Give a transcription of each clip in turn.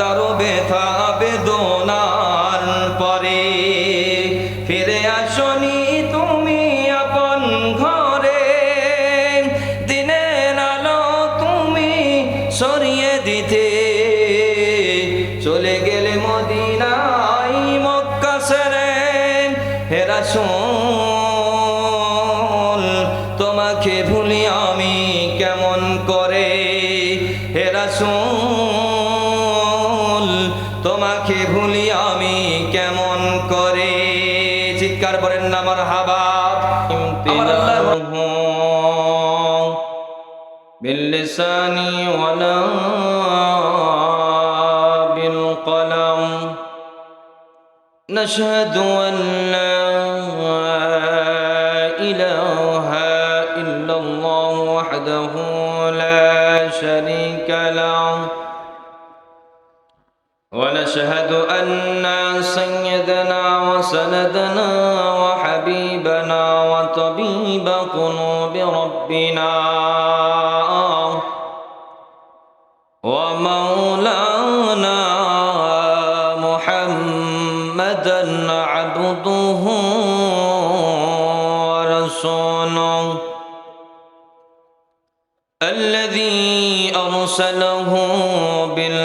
হাজারো ব্যথা। نشهد أن لا إله إلا الله وحده لا شريك له. ونشهد أن سيدنا وسندنا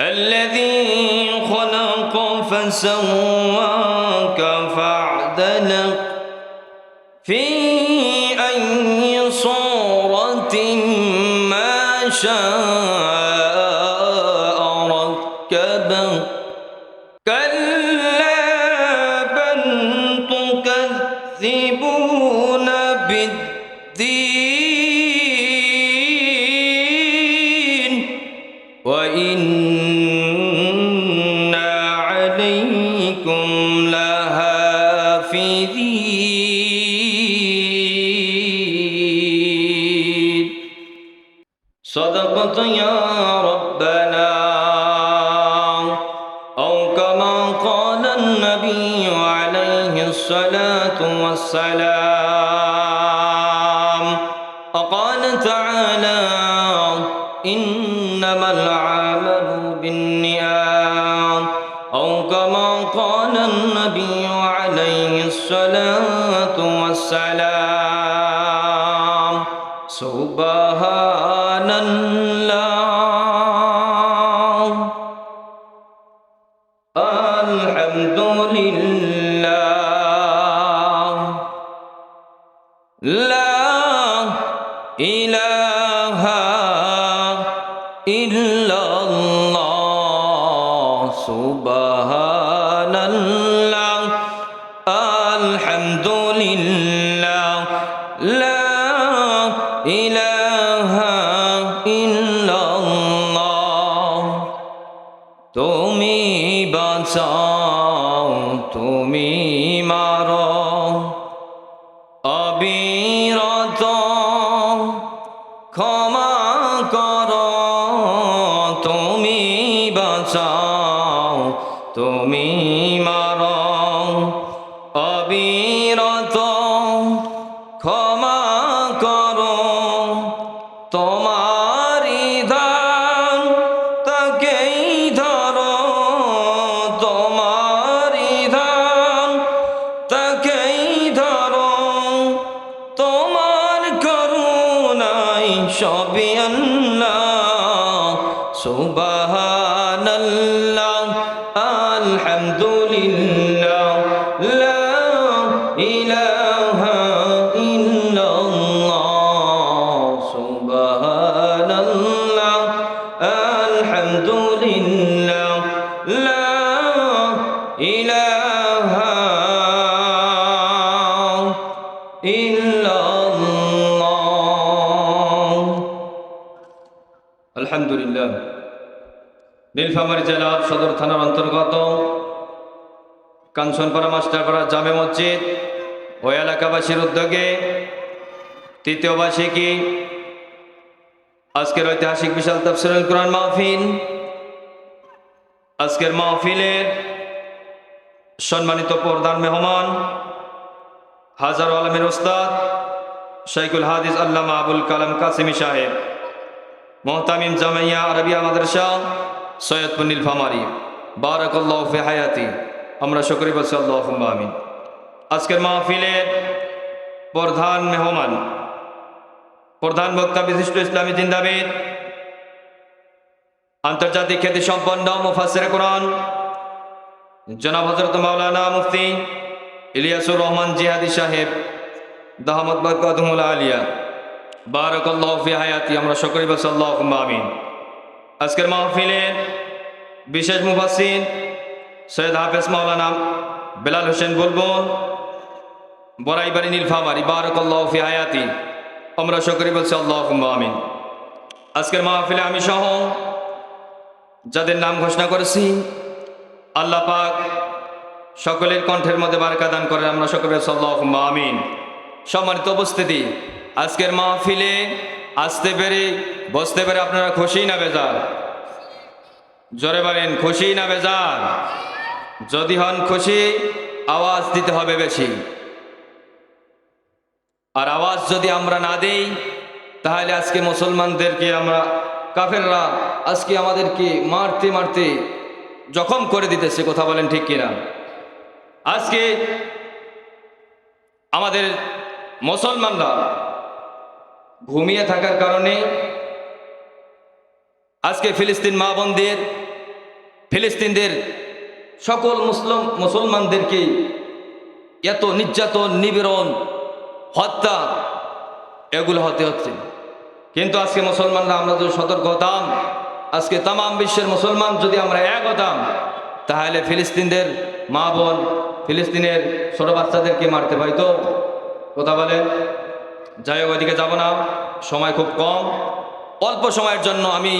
الذي خلق فسواك فاعدلك في أي والسلام وقال تعالى إنما العمل ইল্লাল্লাহ সুবহান আলহামদুলিল্লাহ। নীলফামারী জেলার সদর থানার অন্তর্গত কাঞ্চনপাড়া মাস্টারপাড়া জামে মসজিদ ও এলাকাবাসীর উদ্যোগে তৃতীয় বার্ষিকী আজকের ঐতিহাসিক বিশাল তফসিরুল কোরআন মাহফিল। আজকের মাহফিলের সম্মানিত প্রধান মেহমান, হাজার আলমের ওস্তাদ শাইকুল হাদিস আল্লামা আবুল কালাম কাসিমি সাহেব। মোহতামিম জামাইয়া আরবিয়া মাদ্রাসা, সৈয়দপুর নীলফামারি। বারাকাল্লাহ ফি হায়াতি। আমরা শুকরি বলছি আল্লাহ আমিন। আজকের মাহফিলের প্রধান মেহমান, প্রধান বক্তা বিশিষ্ট ইসলামী জিন্দাবিদ, আন্তর্জাতিক খ্যাতি সম্পন্ন মুফাসির কোরআন, জনাব হজরত মাওলানা মুফতি ইলিয়াসুর রহমান জিহাদি সাহেব দাহমদ বরকাতহুল আলিয়া। বারাকাল্লাহ ফি হায়াতি, আমরা সকলে বলছি আল্লাহ আমিন। আজকের মাহফিলের বিশেষ মুফাসির সৈয়দ হাফেজ মাওলানা বেলাল হোসেন বুলবুল বরাইবাড়ি নীলফামারি, বারাকাল্লাহ ফি হায়াতি, আমরা সকলে বলছি আল্লাহ আমিন। আজকের মাহফিলে আমি সহ যাদের নাম ঘোষণা করেছি, আল্লাহ পাক সকলের কণ্ঠের মধ্যে বারকা দান করেন, আমরা সকলে সাল্লাহ আমিন। সম্মানিত উপস্থিতি আজকের মাহফিলে আসতে পেরে, বসতে পেরে আপনারা খুশি না বেজার? জোরে বলেন, খুশি না বেজার? যদি হন খুশি, আওয়াজ দিতে হবে বেশি। আর আওয়াজ যদি আমরা না দেই, তাহলে আজকে মুসলমানদেরকে আমরা, কাফেররা আজকে আমাদেরকে মারতে মারতে জখম করে দিতেছে, কথা বলেন ঠিক কিনা? আজকে আমাদের মুসলমানরা ঘুমিয়ে থাকার কারণে আজকে ফিলিস্তিন মা বোনদের, ফিলিস্তিনদের সকল মুসলিম, মুসলমানদেরকে এত নির্যাতন নিবেরণ হত্যা, এগুলো হতে হচ্ছে। কিন্তু আজকে মুসলমানরা আমরা যদি সতর্ক হতাম, আজকে তাম বিশ্বের মুসলমান যদি আমরা এক হতাম, তাহলে ফিলিস্তিনদের মা বোন, ফিলিস্তিনের ছোট বাচ্চাদেরকে মারতে পাইতো কথা বলে যাই হোক ওইদিকে যাব না। সময় খুব কম। অল্প সময়ের জন্য আমি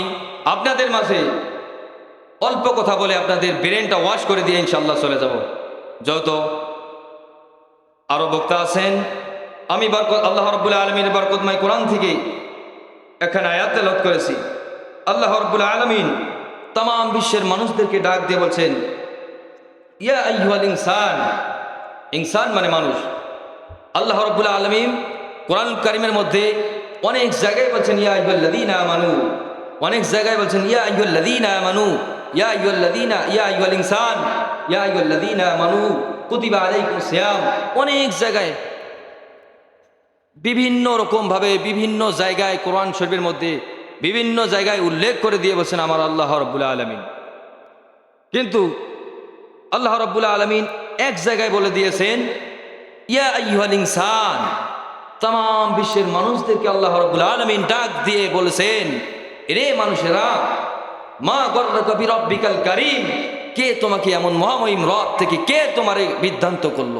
আপনাদের মাঝে অল্প কথা বলে আপনাদের ব্রেনটা ওয়াশ করে দিয়ে ইনশাল্লাহ চলে যাব। যত আরও বক্তা আছেন, আমি বরকত, আল্লাহ রব্বুল্লাহ আলমীর বরকতময় কোরআন থেকে এখানে আয়াত তেলত করেছি। আল্লাহ রব্বুল্লাহ আলমিন তাম বিশ্বের মানুষদেরকে ডাক দিয়ে বলছেন, ইয়া আইহাল ইনসান। ইনসান মানে মানুষ। আল্লাহ রব্বুল্লাহ আলমিন কোরআন কারিমের মধ্যে অনেক জায়গায় বলছেন, ইয়া আইহাল্লাদিনা মানু অনেক জায়গায় বলছেন, ইয়া আইহাল্লাদিনা মানু ইয়া আইহাল্লাদিনা ইয়া আইহাল ইনসান। ইয়া আইহাল্লাদিনা মানু কুতিবা আলাইকুম সিয়াম। অনেক জায়গায় বিভিন্ন রকমভাবে বিভিন্ন জায়গায় কোরআন শরীফের মধ্যে বিভিন্ন জায়গায় উল্লেখ করে দিয়ে বলছেন, আমার আল্লাহ রব্বুল্লাহ আলমিন। কিন্তু আল্লাহ রব্বুল্লাহ আলমিন এক জায়গায় বলে দিয়েছেন, ইয়া আইহাল ইনসান। তাম বিশ্বের মানুষদেরকে আল্লাহ রব্বুল্লাহ আলমিন ডাক দিয়ে বলেছেন রে মানুষেরা, মা কবি রব্বিকাল কারিম, কে তোমাকে এমন মহামহিম রব থেকে কে তোমার বিভ্রান্ত করল?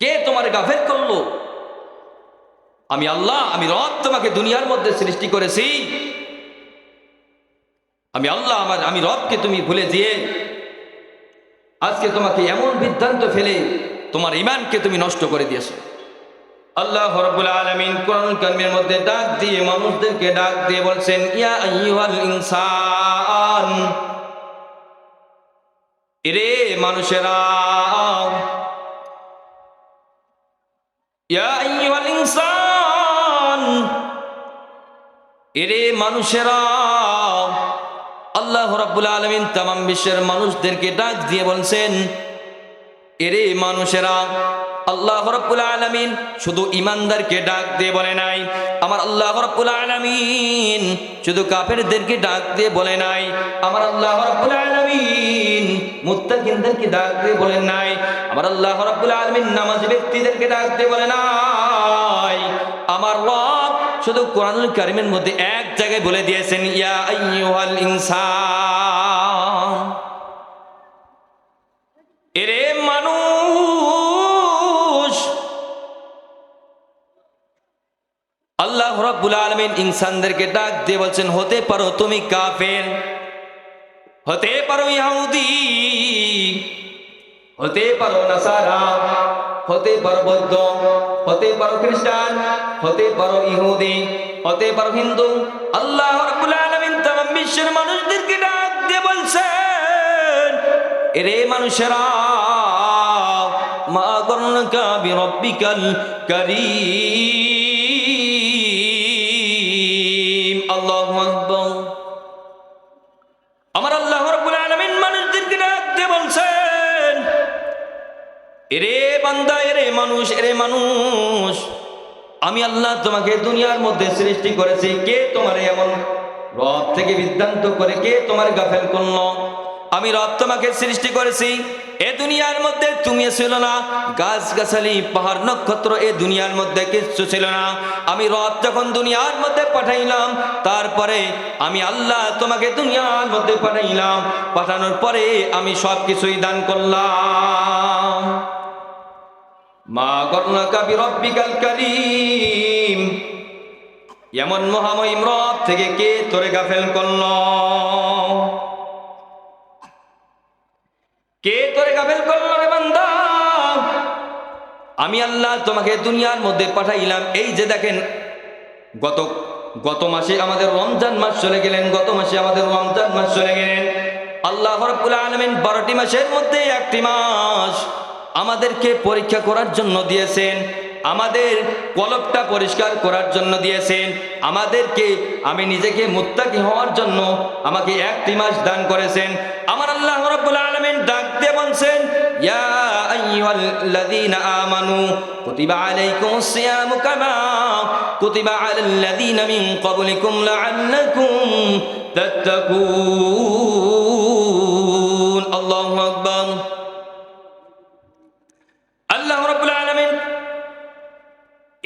কে তোমার গাফের করল? আমি আল্লাহ, আমি রব তোমাকে দুনিয়ার মধ্যে সৃষ্টি করেছি। আমি আল্লাহ, আমার, আমি রবকে তুমি ভুলে দিয়ে আজকে তোমাকে এমন বিভ্রান্ত ফেলে তোমার ইমানকে তুমি নষ্ট করে দিয়েছ। আল্লাহ রব্বুল আলামিন কোরআন কারিমের মধ্যে ডাক দিয়ে মানুষদেরকে ডাক দিয়ে বলছেন, ইয়া আইয়ুহাল ইনসান, এরে মানুষেরা, ইয়া আইয়ুহাল ইনসান, এরে মানুষেরা, আল্লাহ রাব্বুল আলামিন তামাম বিশ্বের মানুষদেরকে ডাক দিয়ে বলছেন, এরে মানুষেরা আল্লাহ রাব্বুল আলামিন শুধু ইমানদারকে ডাক দিয়ে বলে নাই, আমার আল্লাহ রাব্বুল আলামিন শুধু কাফেরদেরকে ডাক দিয়ে বলে নাই, আমার আল্লাহ রাব্বুল আলমিন মুত্তাকিনদেরকে ডাক দিয়ে বলে নাই, আমার আল্লাহ রাব্বুল আলমিন নামাজ ব্যক্তিদেরকে ডাক দিয়ে বলে নাই। আমার রব শুধু কোরআনুল কারিমের মধ্যে এক জায়গায় বলে দিয়েছেন, ইয়া ইনসান। রাব্বুল আলামিন ইনসানদেরকে ডাক দিয়ে বলছেন, হতে পারো তুমি কাফের, হতে পারো ইহুদি, হতে পারো নাসারা, হতে পারো বৌদ্ধ, হতে পারো খ্রিস্টান, হতে পারো ইহুদি, হতে পারো হিন্দু। আল্লাহ রাব্বুল আলামিন তামাম বিশ্বের মানুষদেরকে ডাক দিয়ে বলছেন, এরে মানুষেরা, মা গরনকা বিরব্বিকাল কারীম। এরে বান্দা, এরে মানুষ এরে মানুষ। আমি আল্লাহ তোমাকে দুনিয়ার মধ্যে সৃষ্টি করেছি। কে তোমার এমন রব থেকে বিদ্যান্ত করে? কে তোমার গাফেল করল? আমি রব তোমাকে সৃষ্টি করেছি। এ দুনিয়ার মধ্যে তুমি ছিল না। গাছ গাছালি পাহাড় নক্ষত্র এ দুনিয়ার মধ্যে কিচ্ছু ছিল না। আমি রব যখন দুনিয়ার মধ্যে পাঠাইলাম, তারপরে আমি আল্লাহ তোমাকে দুনিয়ার মধ্যে পাঠাইলাম। পাঠানোর পরে আমি সব কিছুই দান করলাম। মা গর্ণকা বিরব্বিকাল করিম। এমন মহামহিম রব থেকে কে তোরে গাফেল করল? কে তোরে গাফেল করল রে বান্দা? আমি আল্লাহ তোমাকে দুনিয়ার মধ্যে পাঠাইলাম। এই যে দেখেন, গত গত মাসে আমাদের রমজান মাস চলে গেলেন, গত মাসে আমাদের রমজান মাস চলে গেলেন। আল্লাহ রব্বুল বারোটি মাসের মধ্যে একটি মাস আমাদেরকে পরীক্ষা করার জন্য দিয়েছেন, আমাদের কলবটা পরিষ্কার করার জন্য দিয়েছেন, আমাদেরকে, আমি নিজেকে মুত্তাকি হওয়ার জন্য আমাকে একটি মাস দান করেছেন। আমার আল্লাহ রব্বুল আলামিন ডাক দিয়ে বলছেন, ইয়া আইয়ুহাল্লাযীনা আমানু কুতিবা আলাইকুমুস সিয়ামু কামা কুতিবা আলাল্লাযীনা মিন ক্বাবলিকুম লাআল্লাকুম তাত্তাকুন। আল্লাহু আকবার আল্লাহ রাব্বুল আলামিন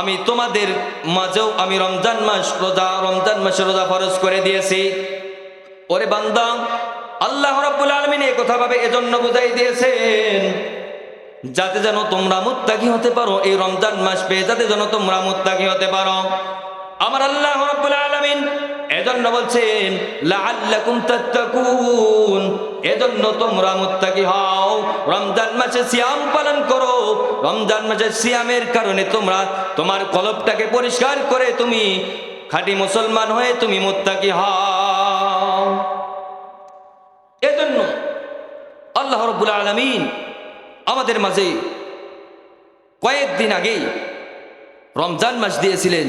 আমি তোমাদের মাঝেও আমি রমজান মাস, রোজা, রমজান মাসে রোজা ফরজ করে দিয়েছি। ওরে বান্দা, আল্লাহ রাব্বুল আলমিন এই কথা ভাবে এজন্য বুঝাই দিয়েছেন, যাতে যেন তোমরা মুত্তাকি হতে পারো এই রমজান মাস পেয়ে, যাতে যেন তোমরা মুত্তাকি হতে পারো। আমার আল্লাহ রাব্বুল আলামিন এজন্য বলছেন এজন্য তোমরা মুত্তাকি হও। রমজান মাসে সিয়াম পালন করো। রমজান মাসে সিয়ামের কারণে তোমরা তোমার কলবটাকে পরিষ্কার করে তুমি খাঁটি মুসলমান হয়ে তুমি মুত্তাকি হও। এজন্য আল্লাহ রব্বুল আলামিন আমাদের মাঝে কয়েকদিন আগেই রমজান মাস দিয়েছিলেন।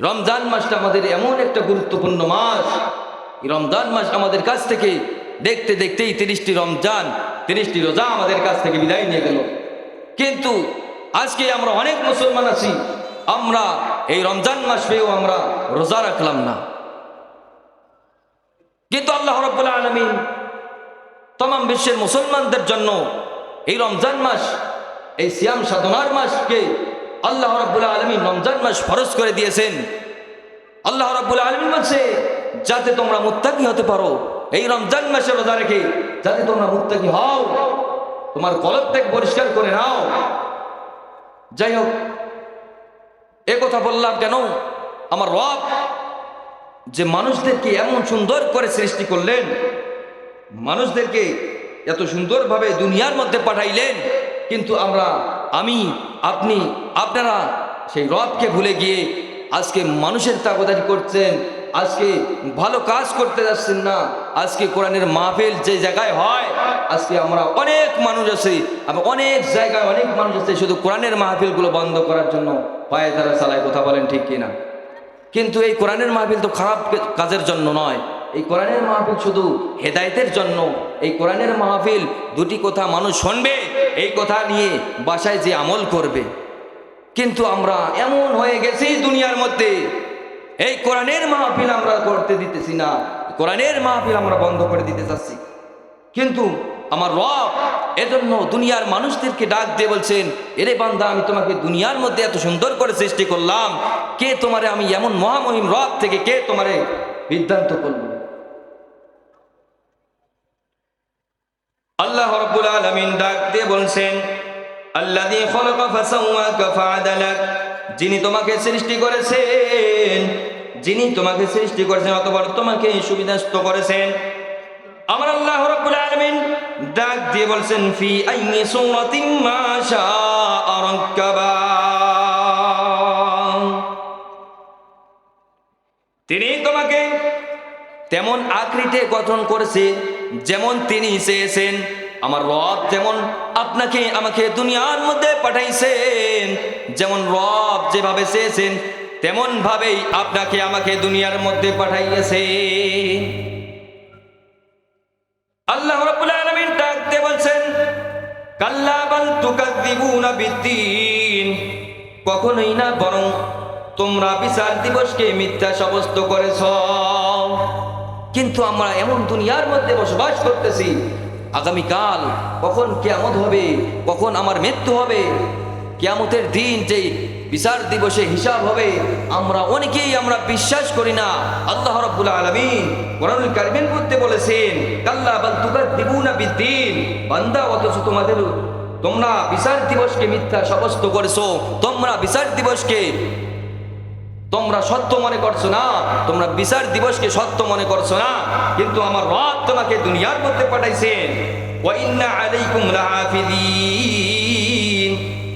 রমজান মাসটা আমাদের এমন একটা গুরুত্বপূর্ণ মাস। রমজান মাস আমাদের কাছ থেকে দেখতে দেখতেই তিরিশটি রমজান, তিরিশটি রোজা আমাদের কাছ থেকে বিদায় নিয়ে গেল। কিন্তু আজকে আমরা অনেক মুসলমান আছি, আমরা এই রমজান মাস পেয়েও আমরা রোজা রাখলাম না। কিন্তু আল্লাহ রব্বুল্লাহ আলমিন তমাম বিশ্বের মুসলমানদের জন্য এই রমজান মাস, এই সিয়াম সাধনার মাসকে আল্লাহ রাব্বুল আলমী রমজান মাস ফরজ করে দিয়েছেন। আল্লাহ রাব্বুল আলমী বলছে, যাতে তোমরা মুত্তাকি হতে পারো, এই রমজান মাসে রোজা রেখে যাতে তোমরা মুত্তাকি হও, তোমার কলবটাকে পরিষ্কার করে নাও। যাই হোক, এ কথা বললাম কেন? আমার রব যে মানুষদেরকে এমন সুন্দর করে সৃষ্টি করলেন, মানুষদেরকে এত সুন্দরভাবে দুনিয়ার মধ্যে পাঠাইলেন, কিন্তু আমরা আমি, আপনি, আপনারা সেই রবকে ভুলে গিয়ে আজকে মানুষের তাগদারি করছেন, আজকে ভালো কাজ করতে যাচ্ছেন না, আজকে কোরআনের মাহফিল যে জায়গায় হয়, আজকে আমরা অনেক মানুষ আছে, আমরা অনেক জায়গায় অনেক মানুষ আছে, শুধু কোরআনের মাহফিলগুলো বন্ধ করার জন্য পায়ে তারা চালায়, কথা বলেন ঠিক কিনা? কিন্তু এই কোরআনের মাহফিল তো খারাপ কাজের জন্য নয়, এই কোরআনের মাহফিল শুধু হেদায়েতের জন্য এই কোরআনের মাহফিল দুটি কথা মানুষ শুনবে, এই কথা নিয়ে বাসায় যে আমল করবে। কিন্তু আমরা এমন হয়ে গেছি দুনিয়ার মধ্যে, এই কোরআনের মাহফিল আমরা করতে দিতেছি না, কোরআনের মাহফিল আমরা বন্ধ করে দিতে চাচ্ছি। কিন্তু আমার রব এজন্য দুনিয়ার মানুষদেরকে ডাক দিয়ে বলছেন, এরে বান্দা, আমি তোমাকে দুনিয়ার মধ্যে এত সুন্দর করে সৃষ্টি করলাম, কে তোমারে আমি এমন মহামহিম রব থেকে কে তোমারে বিদ্যান্ত করল? আল্লাহ রাব্বুল আলামিন ডাক দিয়ে বলছেন ফাআদালাক। যিনি তোমাকে সৃষ্টি করেছেন, যিনি তোমাকে সৃষ্টি করেছেন অতবার তোমাকে সুবিধাস্ত করেছেন। আমার আল্লাহ রাব্বুল আলামিন ডাক দিয়ে বলছেন, ফি আইনি সূরাতিন মা শাআ রাক্কাবা। তিনি তোমাকে তেমন আকৃতি গঠন করেছে যেমন তিনি চেয়েছেন, আমার রব যেমন আপনাকে আমাকে দুনিয়ার মধ্যে পাঠাইছেন, যেমন রব যেভাবে চেয়েছেন তেমন ভাবেই আপনাকে আমাকে দুনিয়ার মধ্যে পাঠাইয়াছে আল্লাহ ডাকতে বলছেন কখনোই না, বরং তোমরা বিচার দিবসকে মিথ্যা সাব্যস্ত করেছ। কিন্তু আমরা এমন দুনিয়ার মধ্যে বসবাস করতেছি, আগামীকাল কখন কেয়ামত হবে, কখন আমার মৃত্যু হবে, কেয়ামতের দিন যেই বিচার দিবসে হিসাব হবে, আমরা অনেকেই আমরা বিশ্বাস করি না। আল্লাহ রাব্বুল আলামিন কোরআনুল কারিমের মধ্যে বলেছেন, কাল্লা বাল তুকাদ্দিবুনা বিদ্দিন বান্দা অথচ তোমাদের, তোমরা বিচার দিবসকে মিথ্যা সাব্যস্ত করেছ, তোমরা বিচার দিবসকে তোমরা সত্য মনে করছ না, তোমরা বিচার দিবসকে সত্য মনে করছ না, কিন্তু আমার রব তোমাকে দুনিয়ার মধ্যে পাঠাইছেন।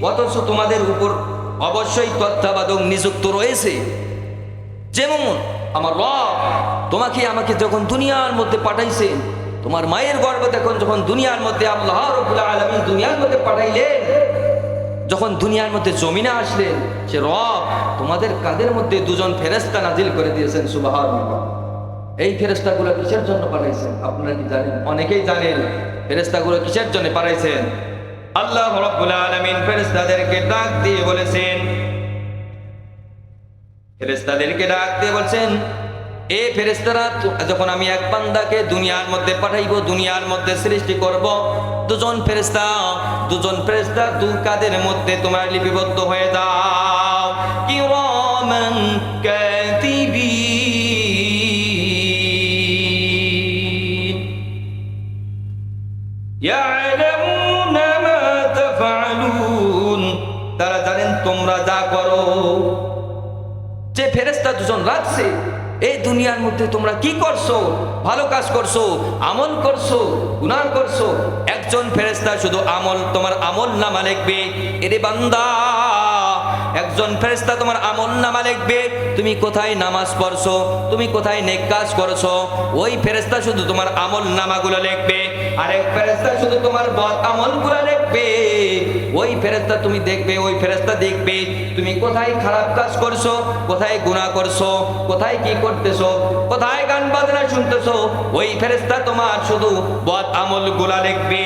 অথচ তোমাদের উপর অবশ্যই তত্ত্বাবধায়ক নিযুক্ত রয়েছে। যেমন আমার রব তোমাকে আমাকে যখন দুনিয়ার মধ্যে পাঠাইছেন, তোমার মায়ের গর্ভে দেখুন, যখন দুনিয়ার মধ্যে আল্লাহ রবুল্লা আলমী দুনিয়ার মধ্যে পাঠাইলেন, যখন দুনিয়ার মধ্যে জমিনে আসলেন, সে রব তোমাদের কাদের মধ্যে দুজন ফেরেস্তা নাজিল করে দিয়েছেন সুবাহার এই ফেরেস্তাগুলো কিসের জন্য পাঠাইছেন আপনারা কি জানেন? অনেকেই জানেন ফেরেস্তাগুলো কিসের জন্য পাঠাইছেন আল্লাহ রব্বুল আলামিন ফেরেস্তাদেরকে ডাক দিয়ে বলেছেন ফেরেস্তাদেরকে ডাক দিয়ে বলছেন, এ ফেরেস্তারা যখন আমি এক বান্দাকে দুনিয়ার মধ্যে পাঠাইব, দুনিয়ার মধ্যে সৃষ্টি করব, দুজন ফেরেস্তা দুজন ফেরেস্তা দু কাদের মধ্যে তোমার লিপিবদ্ধ হয়ে দাও কিরামান কাতিবিন يعلمون ما تفعلون তারা জানেন তোমরা যা করো যে ফেরেস্তা দুজন রাখছে এই দুনিয়ার মধ্যে তোমরা কি করছো ভালো কাজ করছো আমল করছো গুনাহ করছো একজন ফেরেস্তা শুধু আমল তোমার আমল নামা লিখবে এরে বান্দা একজন ফেরেস্তা তোমার আমল নামা লিখবে, তুমি কোথায় নামাজ পড়ছো? তুমি কোথায় নেক কাজ করছ? ওই ফেরেস্তা শুধু তোমার আমল নামাগুলো লিখবে আরেক ফেরেস্তা শুধু তোমার বদ আমলগুলো লিখবে। ওই ফেরেস্তা তুমি দেখবে, ওই ফেরেস্তা দেখবে, তুমি কোথায় খারাপ কাজ করছ? কোথায় গুণা করছ? কোথায় কি করতেছো? কোথায় গান বাজনা শুনতেছো? ওই ফেরেস্তা তোমার শুধু বদ আমলগুলা লিখবে।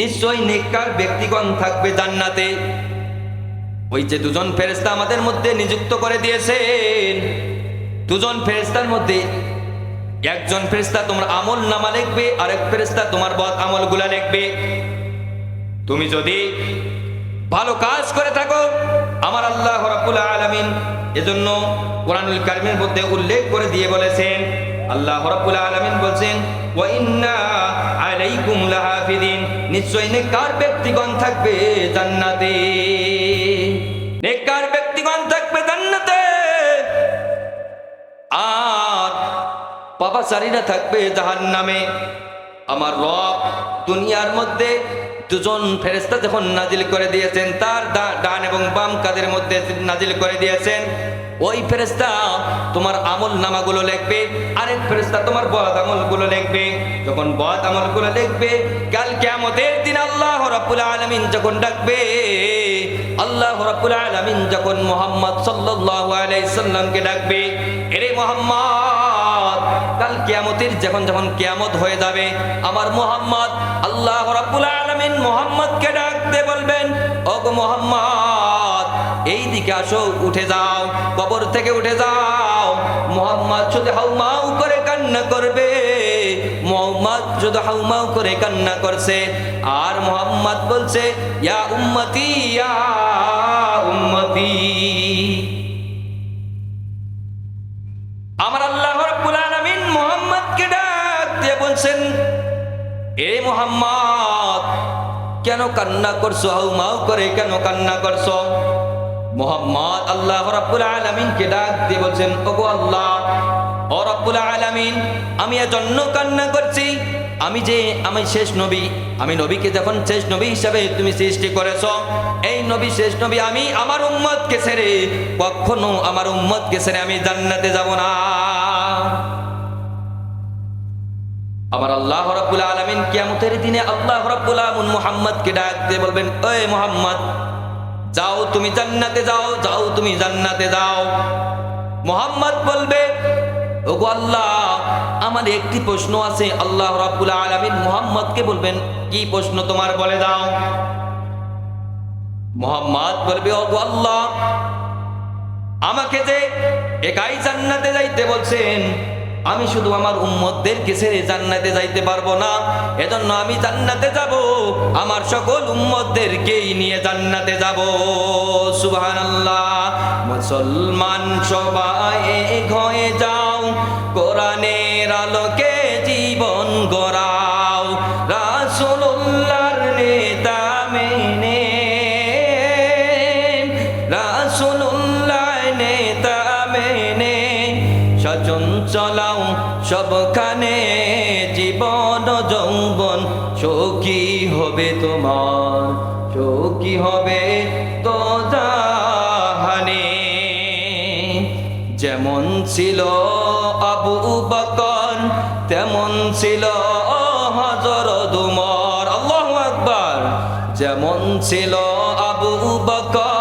নিশ্চয় নেককার ব্যক্তিগণ থাকবে জান্নাতে। ওই যে দুজন ফেরেস্তা আমাদের মধ্যে নিযুক্ত করে দিয়েছেন। দুজন ফেরেস্তার মধ্যে একজন ফেরেস্তা তোমার আমল নামা লিখবে, আরেক ফেরেস্তা তোমার বদ আমলগুলা লিখবে। তুমি যদি ভালো কাজ করে থাকো, আমার আল্লাহ রাব্বুল আলামিন এজন্য কোরআনুল কারিমের মধ্যে উল্লেখ করে দিয়ে বলেছেন আল্লাহ রাব্বুল আলামিন বলছেন, ওয়া ইন্না আলাইকুম লাহাফিদিন। নিশ্চয় নেককার ব্যক্তিগণ থাকবে জান্নাতে। নেককার ব্যক্তিগণ থাকবে জান্নাতে। আর বাবা পাপাচারীরা থাকবে জাহান্নামে। আমার রব দুনিয়ার মধ্যে দুজন ফেরেস্তা যখন নাজিল করে দিয়েছেন, তার ডান এবং বাম কাদের মধ্যে নাজিল করে দিয়েছেন ওই ফেরেস্তা তোমার আমল নামাগুলো লিখবে, আরেক ফেরেস্তা তোমার বদ আমলগুলো লিখবে। যখন বদ আমলগুলো লিখবে, কাল কিয়ামতের দিন আল্লাহ রাব্বুল আলামিন যখন ডাকবে, আল্লাহ রাব্বুল আলামিন যখন মোহাম্মদ সাল্লাল্লাহু আলাইহি সাল্লামকে ডাকবে, এরে মোহাম্মদ, কাল কিয়ামতের যখন যখন কিয়ামত হয়ে যাবে, আমার মোহাম্মদ আল্লাহ রাব্বুল আলামিন মোহাম্মদকে ডাকতে বলবেন, ওগো মোহাম্মদ এই দিকে আসো, উঠে যাও, কবর থেকে উঠে যাও। মোহাম্মদ শুধু হাউমাউ করে কান্না করবে। মোহাম্মদ শুধু হাউমাউ করে কান্না করছে। আর মোহাম্মদ বলছে, ইয়া উম্মতি ইয়া উম্মতি। আমার আল্লাহ রাব্বুল আলামিন মোহাম্মদকে ডাক দিয়ে বলছেন, এ মোহাম্মদ, কেন কান্না করছ? হাউ মাউ করে কেন কান্না করছ? মোহাম্মদ, আল্লাহ রাব্বুল আলামিনকে ডাক দিয়ে বলছেন, ওগো আল্লাহ, ও রাব্বুল আলামিন, আমি এজন্য কান্না করছি। আমি যে, আমি শেষ নবী, আমি নবীকে যখন শেষ নবী হিসাবে তুমি সৃষ্টি করেছ, এই নবী, শেষ নবী আমি আমার উম্মতকে ছেড়ে কখনো আমার উম্মতকে ছেড়ে আমি জান্নাতে যাব না। আমার আল্লাহ রাব্বুল আলামিন কিয়ামতের দিনে আল্লাহ রাব্বুল আলামিন মুহাম্মদকে ডাক দিয়ে বলবেন, ওই মুহাম্মদ যাও তুমি জান্নাতে যাও যাও তুমি জান্নাতে যাও। মুহাম্মদ বলবে, ওগো আল্লাহ, আমার একটি প্রশ্ন আছে, আল্লাহ রাব্বুল আলামিন মুহাম্মদকে বলবেন, কি প্রশ্ন তোমার বলে দাও। মুহাম্মদ বলবে, ওগো আল্লাহ, আমাকে যে একাই জান্নাতে যাইতে বলছেন আমি শুধু আমার উম্মতদেরকে ছেড়ে জান্নাতে যাইতে পারব না। এজন্য আমি জান্নাতে যাব, আমার সকল উম্মতদেরকেই নিয়ে জান্নাতে যাব। সুবহানাল্লাহ, মুসলমান সবাই এক হয়ে যেমন ছিল আবু বকর তেমন ছিল হজরত উমর আল্লাহু আকবার। যেমন ছিল আবু বকর